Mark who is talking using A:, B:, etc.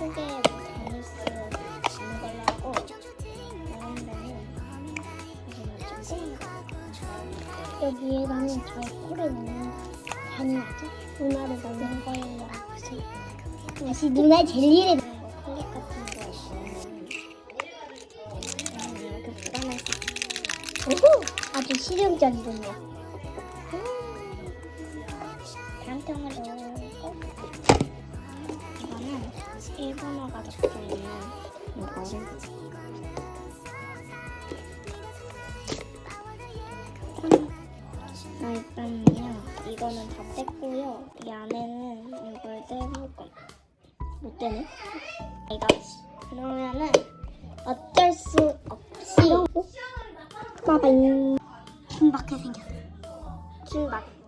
A: 크게 다니스 주는 걸로 하고 여기에는 저의 코를 넣는 잔나죠 누나를 넣는 거예요. 다시 누나 젤리를 넣는 거 콜릿 같은 거 있으면 이렇게 불안해서 오호! 아주 실용적이군요 음. 다음 통으로. 일본어가 적혀 있는 이거를 아, 일단은요, 이거는 다 뗐고요. 이 안에는 이걸 떼볼 겁니다. 못 떼네? 이거. 그러면은 어쩔 수 없이. 빠바잉. 킹받게 생겼어. 킹받.